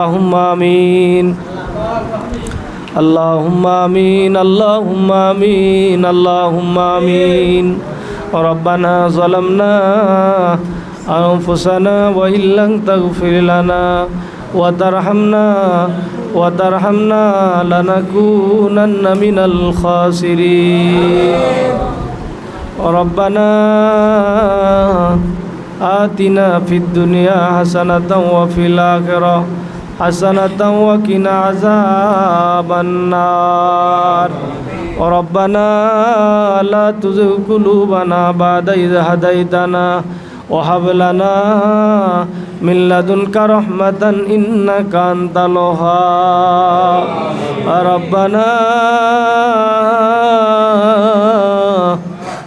اللهم آمين اللهم آمين اللهم آمين اللهم آمين ربنا ظلمنا أنفسنا وإن لم تغفر لنا وترحمنا وترحمنا لنكونن من الخاسرين ربنا آتنا في الدنيا حسنة وفي الآخرة حسنة وقنا عذاب النار ربنا لا تزغ قلوبنا بعد إذ هديتنا وهب لنا من لدنك رحمة إنك أنت الوهاب ربنا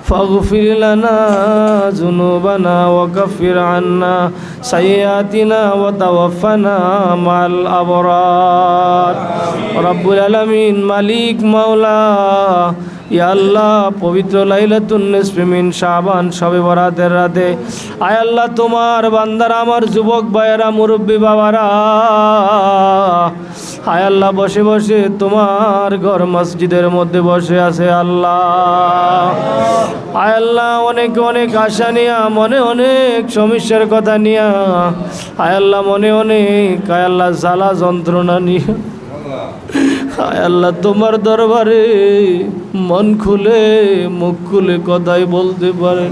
فاغفر لنا ذنوبنا وكفر عنا سيئاتنا وتوفنا مع الأبرار رب العالمين مليك مولا আল্লাহ, পবিত্র লাইলাতুন নিসফি মিন শাবান শবে বরাতের রাতে। আয় আল্লাহ, তোমার বান্দার, আমার যুবক ভাইয়েরা, মুরব্বী বাবারা। আয় আল্লাহ, বসে বসে তোমার ঘর মসজিদের মধ্যে বসে আছে আল্লাহ। আয় আল্লাহ, অনেক অনেক আশা নিয়া, মনে অনেক সমস্যার কথা নিয়া। আয় আল্লাহ, মনে অনেক, আয় আল্লাহ, জ্বালা যন্ত্রণা নিয়ে। আয় আল্লাহ, তোমার দরবারে মন খুলে, মুখ খুলে কথাই বলতে পারে।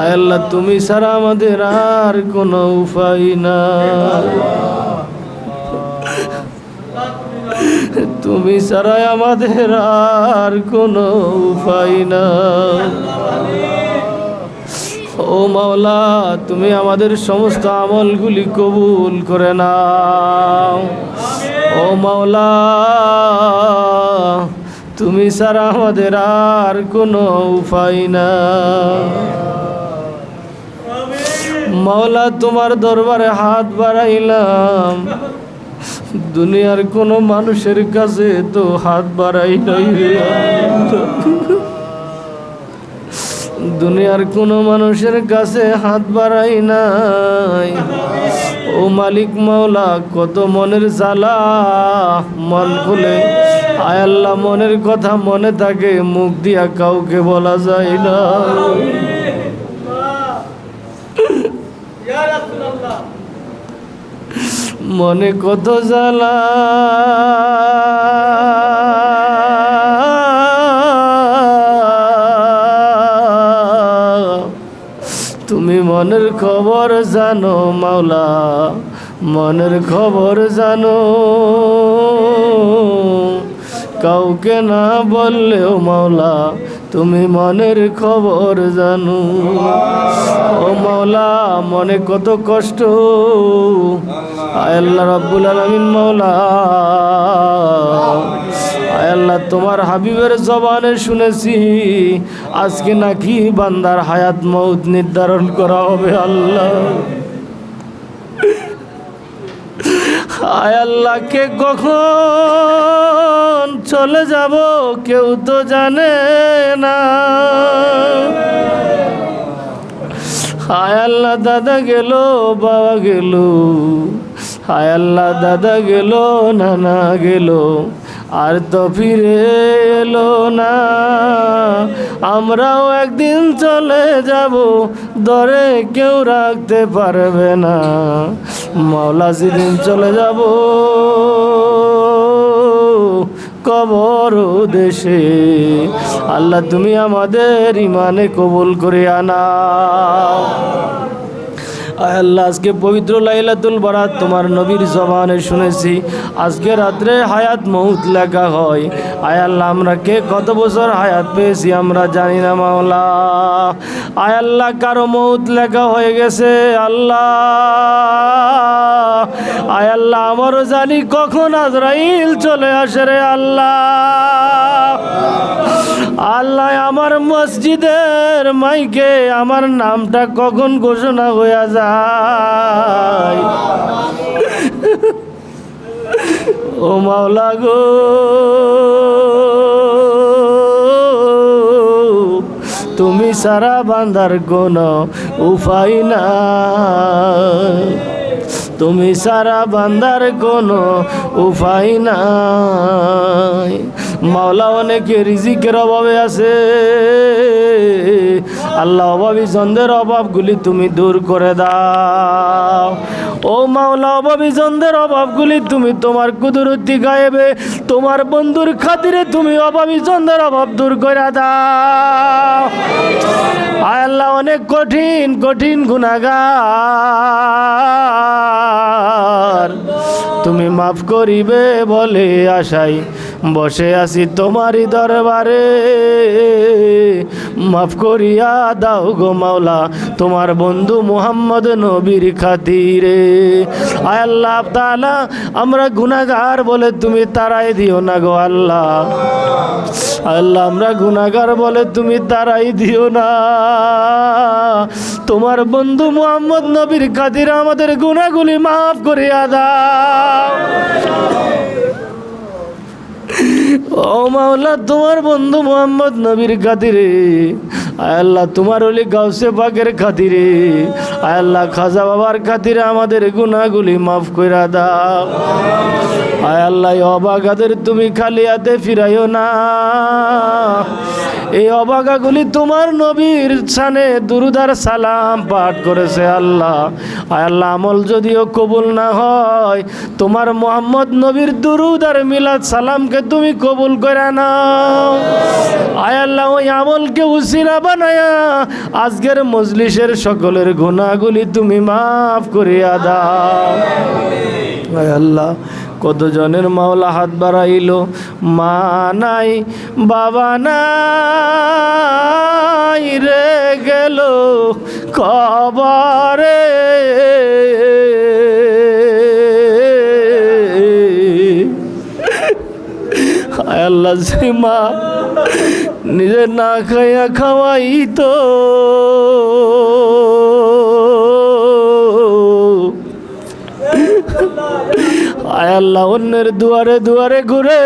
আয় আল্লাহ, তুমি ছাড়া আমাদের আর কোনো উপায় না তুমি ছাড়াই আমাদের আর কোনো উপায় না ও মাওলা, তুমি আমাদের সমস্ত আমলগুলি কবুল করে নাও। ও মাওলা, তুমি ছাড়া আমাদের আর কোনো উপায় না মাওলা, তোমার দরবারে হাত বাড়াইলাম। দুনিয়ার কোনো মানুষের কাছে তো হাত বাড়াই নাই দুনিয়ার কোনো মানুষের কাছে হাত বাড়াই নাই। ও মালিক মাওলা, কত মনের জ্বালা মন খুলে। আয় আল্লাহ, মনের কথা মনে থাকে, মুখ দিয়া কাউকে বলা যায় না। মনে কত জ্বালা মনের খবর জানো মাওলা, মনের খবর জানো। কাউকে না বললেও মাওলা, তুমি মনের খবর জানো। ও মাওলা, মনে কত কষ্ট। আল্লাহ রাব্বুল আলামিন মাওলা। আল্লাহ, তোমার হাবিবের জবানে শুনেছি। আজকে নাকি বান্দার হায়াত মৌত নির্ধারণ করা হবে আল্লাহ। আয় আল্লাহ কে কখন চলে যাব কেউ তো জানে না। হায় আল্লাহ, দাদা গেল, বাবা গেল। হায় আল্লাহ, দাদা গেল, নানা গেল। আর তো ফিরে এলো না। আমরাও একদিন চলে যাব, দরে কেউ রাখতে পারবে না। মাওলা যেদিন চলে যাব, কবর দেশে। আল্লাহ তুমি আমাদের ইমানে কবুল করে আয় আল্লাহ, আজকে পবিত্র লাইলাতুল বারাত তোমার নবীর জবানে শুনেছি। আজকে রাত্রে হায়াত মৌত লেখা হয়। আয় আল্লাহ, আমরা কে কত বছর হায়াত পেয়েছি আমরা জানি না মাওলা। আয় আল্লাহ, কারও মৌত লেখা হয়ে গেছে, আল্লাহ। আয় আল্লাহ, আমারও জানি কখন আজরাইল চলে আসে রে আল্লাহ। আল্লাহ আমার মসজিদের মাইকে আমার নামটা কখন ঘোষণা হয়ে যায়? ও মাওলা গো। তুমি সারা বান্দার কোন উপায় না তুমি সারা বান্দার কোন উপায় নাই। মাওলা অনেকে রিজিকের অভাবে আছে। আল্লাহ অভাবী জনদের অভাবগুলি তুমি দূর করে দাও। ও মাওলা অভাবী জনদের অভাবগুলি তুমি তোমার কুদরতি গায়েবে, তোমার বন্ধুর খাতিরে তুমি অভাবী জনদের অভাব দূর করে দাও। আল্লাহ, অনেক কঠিন কঠিন গুণাগার তুমি মাফ করিবে বলে আশাই বসে আছি তোমারই দরবারে। মাফ করিয়া দাও গো মাওলা, তোমার বন্ধু মুহাম্মদ নবীর খাতিরে। আয় আল্লাহ তাআলা, আমরা গুনাগার বলে তুমি তারাই দিও না গো আল্লাহ। আল্লাহ, আমরা গুনাগার বলে তুমি তারাই দিও না। তোমার বন্ধু মুহাম্মদ নবীর খাতিরে আমাদের গুনাগুলি মাফ করিয়া দাও। ও মাওলা, তোমার বন্ধু মোহাম্মদ নবীর খাতিরে। আয় আল্লাহ, তোমার ওলি গাউসে পাকের খাতিরে। আয় আল্লাহ, খাজা বাবার খাতিরে আমাদের গুণাগুলি মাফ করে দাও। আয় আল্লাহ অবাগাদের তুমি খালি হাতে ফিরাইও না। এই অবাগাগুলি তোমার নবীর সানে দুরুদার সালাম পাঠ করেছে আল্লাহ। আয় আল্লাহ, আমল যদিও কবুল না হয়, তোমার মোহাম্মদ নবীর দুরুদ আর মিলাদ সালামকে তুমি কবুল করে নাও। আয় আল্লাহ, ওই আমলকে উসিলা বানায়া আজকের মজলিসের সকলের গুণাগুলি তুমি মাফ করিয়া দাও। আয় আল্লাহ, কতজনের মাওলা হাত বাড়াইলো? মা নাই, বাবা নাই রে গেল কবরে। আল্লাহ সে মা নিজে না খাইয়া খাওয়াই তো আয় আল্লাহ, অন্যের দুয়ারে দুয়ারে ঘুরে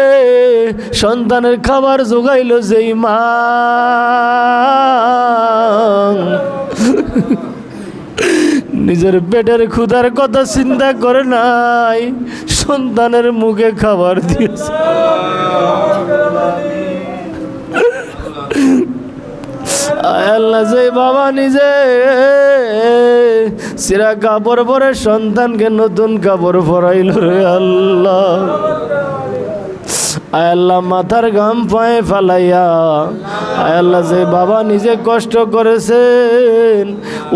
সন্তানের খাবার জোগাইল যেই মা। নিজের পেটের ক্ষুধার কথা চিন্তা করে নাই, সন্তানের মুখে খাবার দিয়েছে। আল্লাহ যে বাবা নিজে সিরা কাপড় পরে সন্তানকে নতুন কাপড় পরাইল রে আল্লাহ। আল্লাহ মাথার ঘাম পায়ে ফালাইয়া আল্লাহ যে বাবা নিজে কষ্ট করেছেন,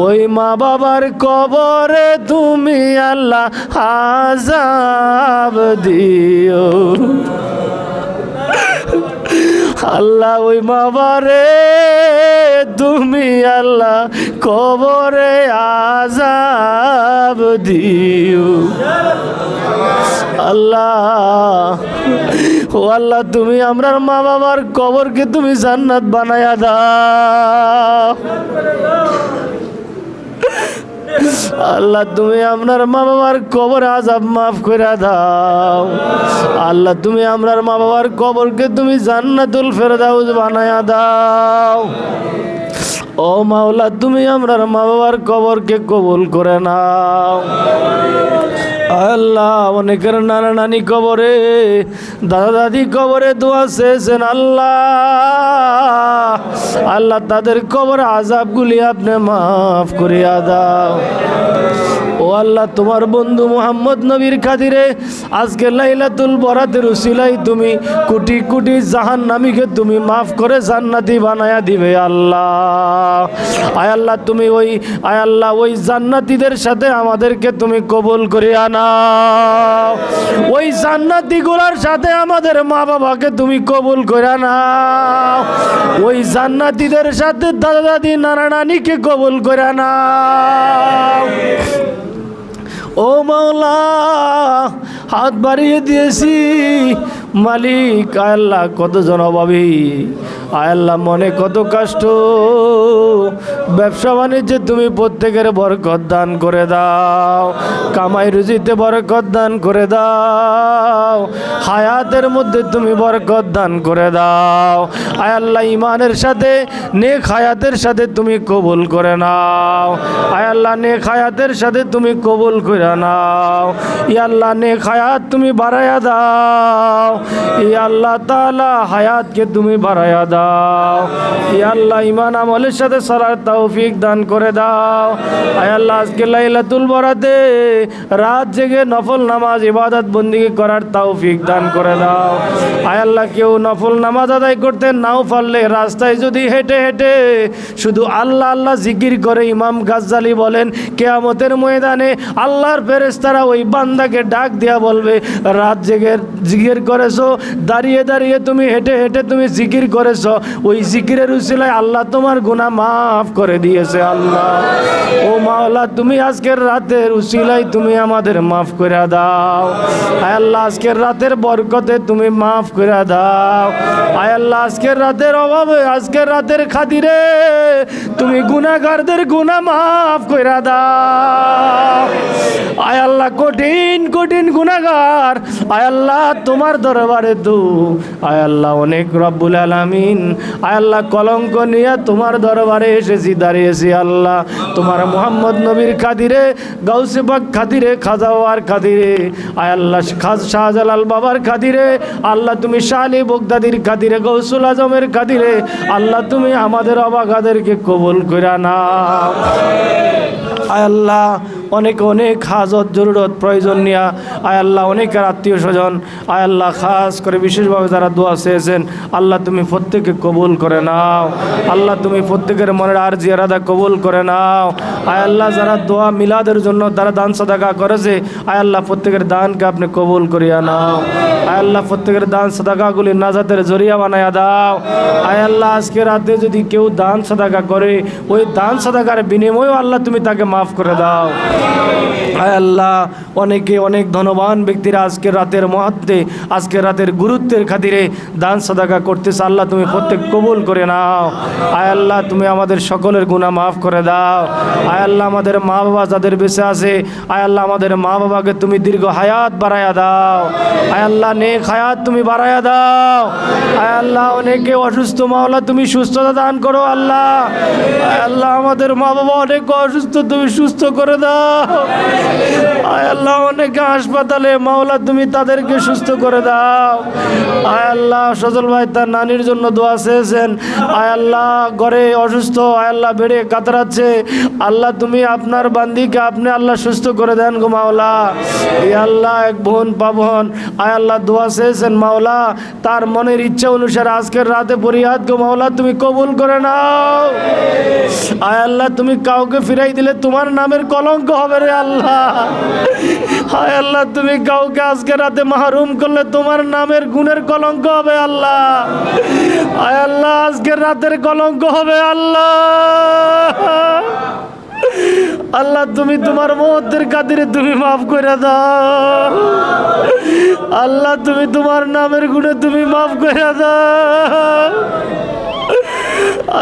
ওই মা বাবার কবরে তুমি আল্লাহ আজাব দিও। আল্লাহ ওই মাবারে, তুমি আল্লাহ কবরে আজাব দিও। আল্লাহ, ও আল্লাহ, তুমি আমরার মা বাবার কবরকে তুমি জান্নাত বানায়া দাও। আল্লাহ, তুমি আপনার মা বাবার কবর আজাব মাফ করে দাও। আল্লাহ, তুমি আপনার মা বাবার কবরকে তুমি জান্নাতুল ফেরদাউস বানায়া দাও। ও মাওলা, তুমি আমরার মা বাবার কবরকে কবুল করে নাও। আল্লাহ, অনেকের নানা নানি কবরে, দাদা দাদি কবরে দোয়া চেয়েছেন, আল্লাহ। আল্লাহ তাদের কবর আজাবগুলি আপনি মাফ করিয়া দাও। ও আল্লাহ, তোমার বন্ধু মোহাম্মদ নবীর খাতিরে আজকে লাইলাতুল বরাতের উসিলাই তুমি কোটি কোটি জাহান নামীকে তুমি মাফ করে জান্নাতি বানায়া দিবে আল্লাহ। আয় আল্লাহ, তুমি ওই, আয় আল্লাহ, ওই জান্নাতীদের সাথে আমাদেরকে তুমি কবুল করে আনাও ওই জান্নাতিগুলোর সাথে আমাদের মা বাবাকে তুমি কবুল করে নাও ওই জান্নাতীদের সাথে দাদা দাদি নানা নানিকে কবুল করে নাও ও মাওলা হাত বাড়িয়ে দিয়েছি। মালিক আল্লাহ কতজন অভাবী। আল্লাহ মনে কত কষ্ট। ব্যবসা বাণিজ্যে তুমি প্রত্যেকের বরকত দান করে দাও। কামাই রুজিতে বরকত দান করে দাও। হায়াতের মধ্যে তুমি বরকত দান করে দাও। আয় আল্লাহ ইমানের সাথে, নেক হায়াতের সাথে তুমি কবুল করে নাও। আয় আল্লাহ নেক হায়াতের সাথে তুমি কবুল করে নাও। ই আল্লাহ নেক হায়াত তুমি বাড়াইয়া দাও। ই আল্লাহ তাআলা হায়াতকে তুমি বাড়াইয়া দাও। ই আল্লাহ ইমান আমলের সাথে সালার তৌফিক দান করে দাও। আল্লাহ, আজকে লাইলাতুল বরাতে রাত জেগে নফল নামাজ, ইবাদত বন্দিগি করার তৌফিক দান করে দাও। আল্লাহ, কেউ নফল নামাজ আদায় করতে নাও পারলে রাস্তায় যদি হেঁটে হেঁটে শুধু আল্লাহ আল্লাহ জিকির করে ইমাম গাজ্জালি বলেন, কেয়ামতের ময়দানে আল্লাহর ফেরেস্তারা ওই বান্দাকে ডাক দিয়া বলবে, রাত জেগে জিকির করেছ, দাঁড়িয়ে দাঁড়িয়ে তুমি হেঁটে হেঁটে তুমি জিকির করেছ। ওই জিকিরের উসিলায় আল্লাহ তোমার গুনাহ মাফ করে দিয়েছে, আল্লাহ। ও মাওলা, তুমি আজকের রাতের উসিলাই তুমি আমাদের মাফ করে দাও। আয় আল্লাহ, আজকের রাতের বরকতে তুমি মাফ করে দাও। আয় আল্লাহ, আজকের রাতের অভাবে, আজকের রাতের খাতিরে তুমি গুনাহগারদের গুনাহ মাফ করে দাও। আয় আল্লাহ, কঠিন কঠিন গুনাহগার। আয় আল্লাহ তোমার দরবারে তু আয় আল্লাহ, অনেক রব্বুল আলামিন। আয় আল্লাহ, কলঙ্ক নিয়ে তোমার দরবারে এসেছি, দাঁড়িয়েছি আল্লাহ। তোমার মোহাম্মদ নবীর খাদিরে, গাউসে পাক খাতিরে খাজাওয়ার খাদিরে। আয় আল্লাহ, খাজ শাহজালাল বাবার খাতিরে আল্লাহ, তুমি শালি বগদাদির খাতিরে গৌসুল আজমের খাতিরে আল্লাহ, তুমি আমাদের অবাগাদেরকে কবুল করে আয় আল্লাহ, অনেক অনেক হাজত, জরুরত, প্রয়োজন নিয়া। আল্লাহ অনেকের আত্মীয় স্বজন। আয় আল্লাহ, খাস করে বিশেষভাবে যারা দোয়া চেয়েছেন, আল্লাহ তুমি প্রত্যেকে কবুল করে নাও। আল্লাহ তুমি প্রত্যেকের মনের আর জিয়ারাদা কবুল করে নাও। আয় আল্লাহ, যারা দোয়া মিলাদের জন্য তারা দান সাদাকা করেছে, আয় আল্লাহ, প্রত্যেকের দানকে আপনি কবুল করিয়া নাও। আয় আল্লাহ, প্রত্যেকের দান সাদাকাগুলি নাজাতের জরিয়া বানায়া দাও। আয় আল্লাহ, আজকে রাতে যদি কেউ দান সাদাকা করে, ওই দান সাদাকার বিনিময়েও আল্লাহ তুমি তাকে মাফ করে দাও। আয় আল্লাহ, অনেকে অনেক ধনবান ব্যক্তিরা আজকের রাতের মহাত্মে, আজকে রাতের গুরুত্বের খাতিরে দান সাদাকা করতেছে, আল্লাহ তুমি প্রত্যেক কবুল করে নাও। আয় আল্লাহ, তুমি আমাদের সকলের গুনাহ মাফ করে দাও। আয় আল্লাহ, আমাদের মা বাবা যাদের বেঁচে আছে, আয় আল্লাহ, আমাদের মা বাবাকে তুমি দীর্ঘ হায়াত বাড়ায়া দাও। আয় আল্লাহ নেক হায়াত তুমি বাড়ায়া দাও। আয় আল্লাহ, অনেকে অসুস্থ মাওলা, তুমি সুস্থতা দান করো আল্লাহ। আয় আল্লাহ, আমাদের মা বাবা অনেক অসুস্থ, তুমি সুস্থ করে দাও। আয় আল্লাহ, অনেকে হাসপাতালে মাওলা, তুমি তাদেরকে সুস্থ করে দাও। আয় আল্লাহ, সজল ভাই তার নানির জন্য দোয়া চেয়েছেন। আয় আল্লাহ, ঘরে অসুস্থ, আয় আল্লাহ, বেড়ে কাতরাচ্ছে। আল্লাহ, তুমি আপনার বান্দিকে আপনি আল্লাহ সুস্থ করে দেন গো মাওলা। আল্লাহ, এক বোন পাবন আয় আল্লাহ দোয়া চেয়েছেন মাওলা। তার মনের ইচ্ছা অনুসারে আজকের রাতে পরিহাত গো মাওলা, তুমি কবুল করে নাও। আয় আল্লাহ, তুমি কাউকে ফিরাই দিলে তোমার নামের কলঙ্ক হবে রে আল্লাহ। হায় আল্লাহ, তুমি কাউকে আজকে রাতে মাহরুম করলে তোমার নামের গুণের কলঙ্ক হবে আল্লাহ। আয় আল্লাহ, আজকের রাতের কলঙ্ক হবে আল্লাহ। আল্লাহ, তুমি তোমার মহত্বের কাদিরে তুমি মাফ করে দাও। আল্লাহ, তুমি তোমার নামের গুণে তুমি মাফ করে দাও।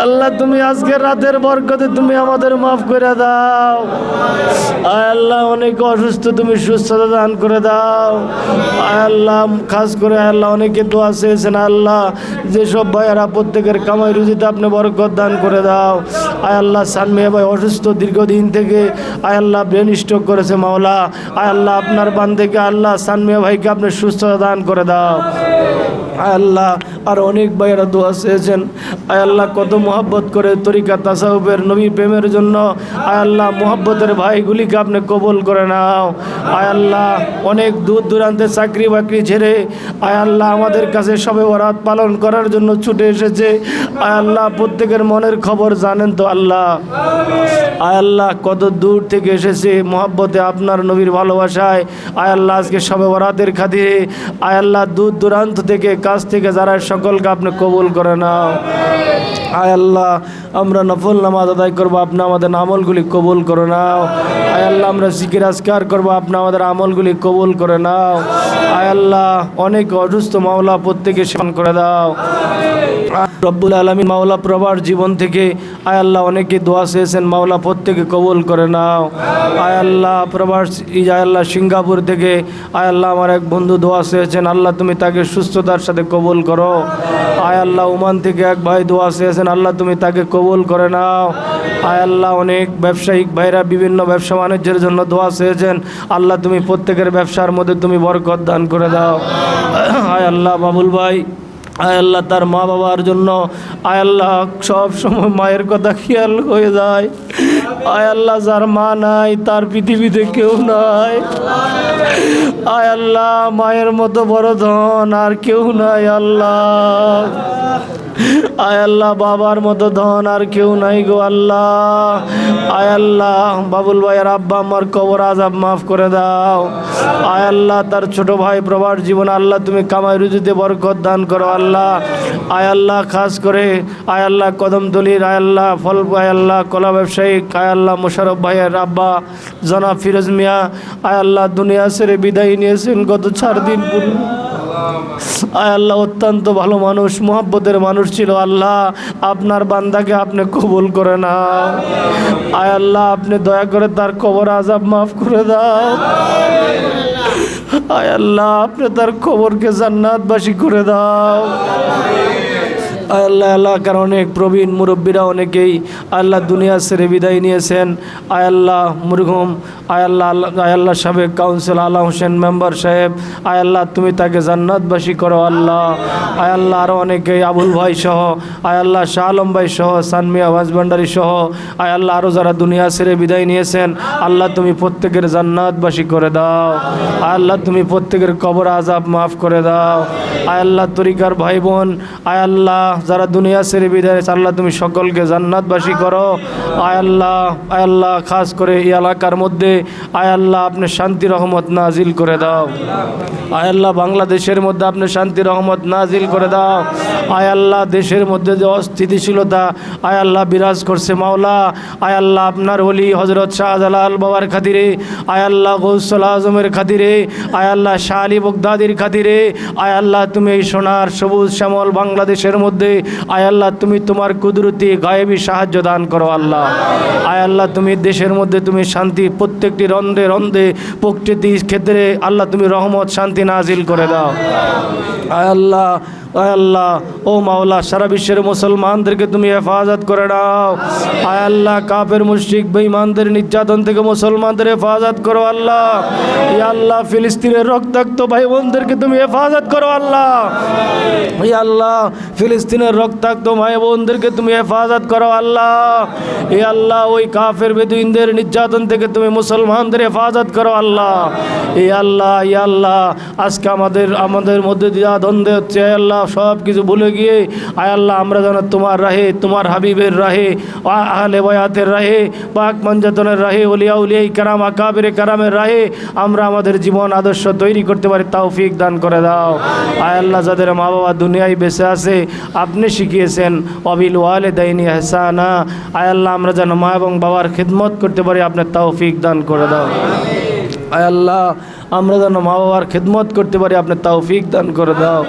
আল্লাহ, তুমি আজকে রাতের বরকতে তুমি আমাদের মাফ করে দাও। আল্লাহ, অনেক অসুস্থ, তুমি সুস্থতা দান করে দাও। আয় আল্লাহ, খাস করে আল্লাহ, অনেকে দোয়া চেয়েছেন, আল্লাহ, যেসব ভাইয়ারা প্রত্যেকের কামাই রুজিতে আপনি বরকত দান করে দাও। আয় আল্লাহ সানমিয়া ভাই অসুস্থ দীর্ঘদিন থেকে, আয় আল্লাহ ব্রেন স্ট্রোক করেছে মাওলা। আয় আল্লাহ, আপনার থেকে আল্লাহ সানমিয়া ভাইকে আপনি সুস্থতা দান করে দাও। আয় আল্লাহ, আর অনেক ভাইয়েরা দোয়া চেয়েছেন। আয় আল্লাহ, কত মোহাব্বত করে তরিকা তাসাউবের নবী প্রেমের জন্য। আয় আল্লাহ, মোহাব্বতের ভাইগুলিকে আপনি কবল করে নাও। আয় আল্লাহ, অনেক দূর দূরান্তে চাকরি বাকরি ছেড়ে আয় আল্লাহ, আমাদের কাছে সবে বরাত পালন করার জন্য ছুটে এসেছে। আয় আল্লাহ, প্রত্যেকের মনের খবর জানেন তো আল্লাহ। আয় আল্লাহ, কত দূর থেকে এসেছে মোহাব্বতে আপনার নবীর ভালোবাসায়। আয় আল্লাহ, আজকে সবে বরাতের খাতিরে। আয় আল্লাহ, দূর দূরান্ত থেকে কাছ থেকে যারা সকলকে আপনি কবুল করে নাও। আয় আল্লাহ, আমরা নফল নামাজ আদায় করব, আপনি আমাদের আমলগুলি কবুল করে নাও। আয় আল্লাহ, আমরা জিকির আজকার করব, আপনি আমাদের আমলগুলি কবুল করে নাও। আয় আল্লাহ, অনেক অসুস্থ মাওলা প্রত্যেকে স্মরণ করে দাও। রব্বুল আলমী মাওলা প্রবার জীবন থেকে, আয় আল্লাহ, অনেকে দোয়া চেয়েছেন, মাওলা প্রত্যেকে কবুল করে নাও। আয় আল্লাহ প্রবার আয় আল্লাহ, সিঙ্গাপুর থেকে, আয় আল্লাহ, আমার এক বন্ধু দোয়া চেয়েছেন, আল্লাহ তুমি তাকে সুস্থতার সাথে কবুল করো। আয় আল্লাহ উমান থেকে এক ভাই দোয়া চেয়েছেন, আল্লাহ তুমি তাকে কবুল করে নাও। আয় আল্লাহ, অনেক ব্যবসায়িক ভাইরা বিভিন্ন ব্যবসা বাণিজ্যের জন্য দোয়া চেয়েছেন। আল্লাহ, তুমি প্রত্যেকের ব্যবসার মধ্যে তুমি বরকত দান করে দাও। আয় আল্লাহ, বাবুল ভাই, আয় আল্লাহ, তার মা বাবার জন্য। আয় আল্লাহ, সব সময় মায়ের কথা খেয়াল হয়ে যায়। আয় আল্লাহ, যার মা নাই, তার পৃথিবীতে কেউ নাই। আয় আল্লাহ, মায়ের মতো বড় ধন আর কেউ নাই, আল্লাহ। আয় আল্লাহ, বাবার মতো ধন আর কেউ নাই গো, আল্লাহ। আয় আল্লাহ, বাবুল ভাইয়ের আব্বা আমার কবর আজাব মাফ করে দাও। আয় আল্লাহ, তার ছোট ভাই প্রবার জীবন, আল্লাহ, তুমি কামাই রুজিতে বরকত দান করো, আল্লাহ। আয় আল্লাহ, খাস করে, আয় আল্লাহ কদমতলির আয় আল্লাহ, ফল, আয় আল্লাহ, কলা ব্যবসায়িক আয় আল্লাহ মোশারফ ভাইয়ের আব্বা, জনাব ফিরোজ মিয়া, আয় আল্লাহ দুনিয়া ছেড়ে বিদায় নিয়েছেন গত চার দিন আয় আল্লাহ, অত্যন্ত ভালো মানুষ, মোহাব্বতের মানুষ ছিল আল্লাহ, আপনার বান্দাকে আপনি কবুল করে না আয় আল্লাহ, আপনি দয়া করে তার কবর আজাব মাফ করে দাও। আয় আল্লাহ, আপনি তার খবরকে জান্নাতবাসী করে দাও। আয় আল্লাহ এলাকার অনেক প্রবীণ মুরব্বীরা অনেকেই আল্লাহ দুনিয়া ছেড়ে বিদায় নিয়েছেন। আয় আল্লাহ মুরগম আয় আল্লাহ আল্লাহ- আয় আল্লাহ সাবেক কাউন্সিল আল্লাহ হোসেন মেম্বার সাহেব, আয় আল্লাহ, তুমি তাকে জান্নাতবাসী করো আল্লাহ। আয় আল্লাহ আরও অনেকেই আবুল ভাই সহ, আয় আল্লাহ শাহ আলম ভাই সহ সানমিয়া ভাজভান্ডারি সহ, আয় আল্লাহ আরও যারা দুনিয়া ছেড়ে বিদায় নিয়েছেন, আল্লাহ তুমি প্রত্যেকের জান্নাতবাসী করে দাও। আয় আল্লাহ, তুমি প্রত্যেকের কবর আজাব মাফ করে দাও। আয় আল্লাহ, তরিকার ভাই বোন আয় আল্লাহ যারা দুনিয়া ছেড়ে বিদায় আল্লাহ তুমি সকলকে জান্নাতবাসী করো আয় আল্লাহ আয় আল্লাহ খাস করে এই এলাকার মধ্যে আয় আল্লাহ আপনি শান্তি রহমত নাজিল করে দাও আয় আল্লাহ বাংলাদেশের মধ্যে আপনি শান্তি রহমত নাজিল করে দাও আয় আল্লাহ দেশের মধ্যে যে অস্থিতিশীলতা আয় আল্লাহ বিরাজ করছে মাওলা আয় আল্লাহ আপনার ওলি হজরত শাহজালাল বাবার খাতিরে আয় আল্লাহ গৌসল আজমের খাতিরে আয় আল্লাহ শাহ আলী বগদাদির খাতিরে আয় আল্লাহ তুমি এই সোনার সবুজ শ্যামল বাংলাদেশের মধ্যে আয় আল্লাহ, তুমি তোমার কুদরতি, গায়েবী সাহায্য দান করো আল্লাহ। আয় আল্লাহ, তুমি দেশের মধ্যে তুমি শান্তি, প্রত্যেকটি রন্ধে রন্ধে প্রকৃতি ক্ষেত্রে আল্লাহ, তুমি রহমত, শান্তি নাজিল করে দাও। আয় আল্লাহ আয় আল্লাহ, ও মাওলা, সারা বিশ্বের মুসলমানদেরকে তুমি হেফাজত করে নাও। আয় আল্লাহ, কাফের, মুশরিক, বেঈমানদের, নির্যাতন থেকে মুসলমানদের হেফাজত করো আল্লাহ। ইয়া আল্লাহ, ফিলিস্তিনের রক্তাক্ত ভাই বোনদেরকে তুমি হেফাজত করো আল্লাহ। ইয়া আল্লাহ, ফিলিস্তিনের রক্তাক্ত ভাই বোনদেরকে তুমি হেফাজত করো আল্লাহ। ইয়া আল্লাহ, ওই কাফের, বেদুইনদের নির্যাতন থেকে তুমি মুসলমানদের হেফাজত করো আল্লাহ। ইয়া আল্লাহ ইয়া আল্লাহ, আজকে আমাদের আমাদের মধ্যে দিয়া দ্বন্দ্ব হচ্ছে আল্লাহ। সব কিছু ভুলে গিয়ে আয় আল্লাহ আমরা যেন তোমার রাহে তোমার হাবিবের রাহে আহলে বয়াতের রাহে পাক মঞ্জাতনের রাহে উলিয়া উলিয়াই কারাম আকাবের কারামের রাহে আমরা আমাদের জীবন আদর্শ তৈরি করতে পারি তৌফিক দান করে দাও। আয় আল্লাহ যাদের মা বাবা দুনিয়ায় বেঁচে আছে আপনি শিখিয়েছেন অবিল ওয়ালে দাইনি হেসানা আয় আল্লাহ আমরা যেন মা এবং বাবার খিদমত করতে পারি আপনার তৌফিক দান করে দাও। আয় আল্লাহ, আমরা যেন মা বাবার খেদমত করতে পারি আপনার তৌফিক দান করে দাও।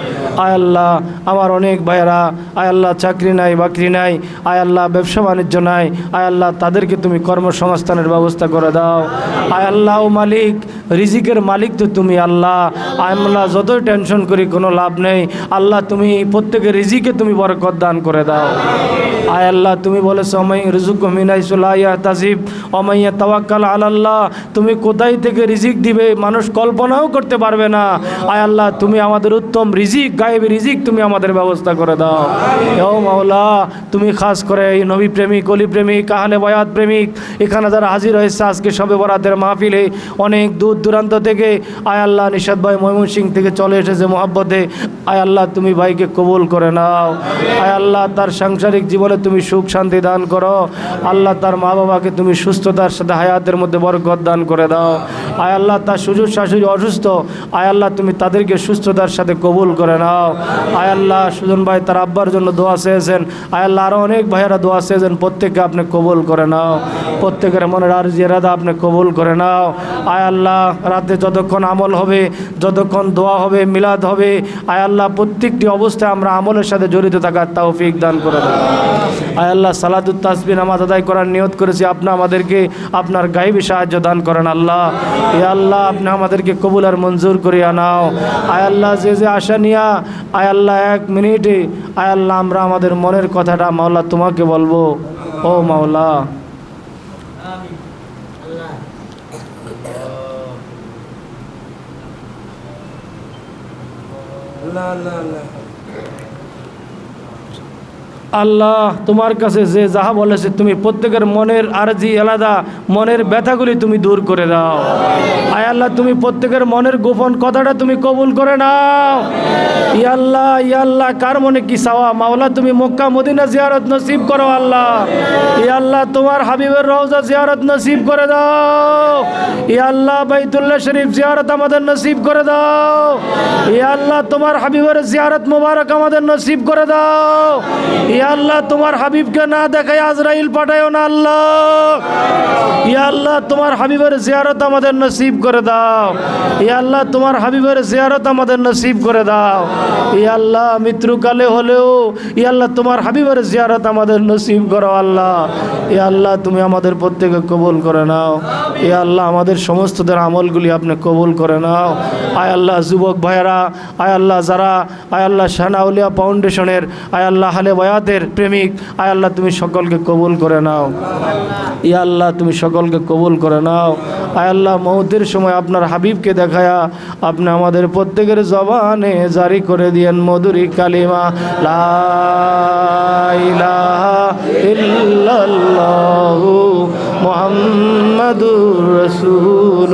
আয় আল্লাহ, আমার অনেক ভাইয়েরা, আয় আল্লাহ, চাকরি নাই, বাকরি নাই, আয় আল্লাহ, ব্যবসা বাণিজ্য নাই, আয় আল্লাহ, তাদেরকে তুমি কর্মসংস্থানের ব্যবস্থা করে দাও। আয় আল্লাহ, মালিক, রিজিকের মালিক তো তুমি আল্লাহ। আল্লাহ, যতই টেনশন করি, কোনো লাভ নেই। আল্লাহ, তুমি প্রত্যেকের রিজিকে তুমি বরকত দান করে দাও। আয় আল্লাহ তুমি বলেছ অমাই রিজুক মিনাই সুলাইয়া তাজিব অমাইয়া তাওয়াক্কাল আল্লাহ তুমি কোথায় থেকে রিজিক দিবে? মানুষ কল্পনাও করতে পারবে না। আয় আল্লাহ তুমি আমাদের উত্তম রিজিক গায়েব রিজিক তুমি আমাদের ব্যবস্থা করে দাও। ও মাওলা তুমি খাস করে এই নবী প্রেমিক অলি প্রেমিক আহলে বয়াত প্রেমিক এখানে যারা হাজির হয়েছে আজকে সবে বরাতের মাহফিলে অনেক দূর দূরান্ত থেকে আয় আল্লাহ নিষাদ ভাই ময়মনসিং থেকে চলে এসেছে মোহাব্বতে। আয় আল্লাহ তুমি ভাইকে কবুল করে নাও। আয় আল্লাহ তার সাংসারিক জীবনে তুমি সুখ শান্তি দান করো। আল্লাহ তার মা বাবাকে তুমি সুস্থতার সাথে হায়াতের মধ্যে বরকত দান করে দাও। আয় আল্লাহ, তার সুযোগ শাশুড়ি অসুস্থ। আয় আল্লাহ, তুমি তাদেরকে সুস্থতার সাথে কবুল করে নাও। আয় আল্লাহ, সুজন ভাই তার আব্বার জন্য দোয়া চেয়েছেন। আয় আল্লাহ আরও অনেক ভাইয়েরা দোয়া চেয়েছেন, প্রত্যেককে আপনি কবুল করে নাও। প্রত্যেকের মনের আর জেরাদা আপনি কবুল করে নাও। আয় আল্লাহ, রাতে যতক্ষণ আমল হবে, যতক্ষণ দোয়া হবে, মিলাদ হবে, আয় আল্লাহ, প্রত্যেকটি অবস্থায় আমরা আমলের সাথে জড়িত থাকার তৌফিক দান করে দেন আয় আল্লাহ সালাদুত তাসবি নামাজ আদায় করার নিয়ত করেছি, আপনি আমাদেরকে আপনার গাইবী সাহায্য দান করেন আল্লাহ। এ আল্লাহ, আপনি আমাদেরকে কবুল আর মঞ্জুর করিয়া নাও। আয় আল্লাহ, যে যে আশা নিয়া, আয় আল্লাহ, এক মিনিটে, আয় আল্লাহ, আমরা আমাদের মনের কথাটা মাওলা তোমাকে বলব। ও মাওলা আল্লাহ আল্লাহ আল্লাহ আল্লাহ তোমার কাছে যে যাহা বলেছে তুমি প্রত্যেকের মনের আরজি আলাদা, মনের ব্যথাগুলি তুমি দূর করে দাও। আয় আল্লাহ, তুমি প্রত্যেকের মনের গোপন কথাটা তুমি কবুল করে নাও। ইয়াল্লাহ ইয়াল্লাহ কার মনে কি চাওয়া? মাওলা, তুমি মক্কা, মদিনা জিয়ারত নসিব করো আল্লাহ। ইয়াল্লাহ তোমার হাবিবের রওজা জিয়ারত নসিব করে দাও। ইয়াল্লাহ বাইতুল্লাহ শরীফ জিয়ারত আমাদের নসিব করে দাও। ইয়াল্লাহ তোমার হাবিবের জিয়ারত মোবারক আমাদের নসিব করে দাও। আল্লাহ, তোমার হাবিবকে না দেখায় আজরাইল পাঠায়ও না আল্লাহ। ইয়া আল্লাহ, তোমার হাবিবের জিয়ারত আমাদের নসিব করে দাও। ইয়া আল্লাহ, তোমার হাবিবের জিয়ারত আমাদের নসিব করে দাও। ইয়া আল্লাহ, মৃত্যুকালে হলেও, ইয়া আল্লাহ, তোমার হাবিবের জিয়ারত আমাদের নসিব করো আল্লাহ। ইয়া আল্লাহ, তুমি আমাদের প্রত্যেকে কবুল করে নাও। ইয়া আল্লাহ, আমাদের সমস্তদের আমলগুলি আপনি কবুল করে নাও। আয় আল্লাহ, যুবক ভাইয়েরা, আয় আল্লাহ, যারা, আয় আল্লাহ শানাউলিয়া ফাউন্ডেশনের, আয় আল্লাহ, হালে বয়াতের প্রেমিক, আয় আল্লাহ তুমি সকলকে কবুল করে নাও। ইয়া আল্লাহ তুমি সকলকে কবুল করে নাও। আয় আল্লাহ, মৌতের সময় আপনার হাবিবকে দেখায়া আপনি আমাদের প্রত্যেকের জবানে জারি করে দিয়েন মধুরী কালিমা। লা ইলাহা ইল্লাল্লাহু মুহাম্মাদুর রাসূল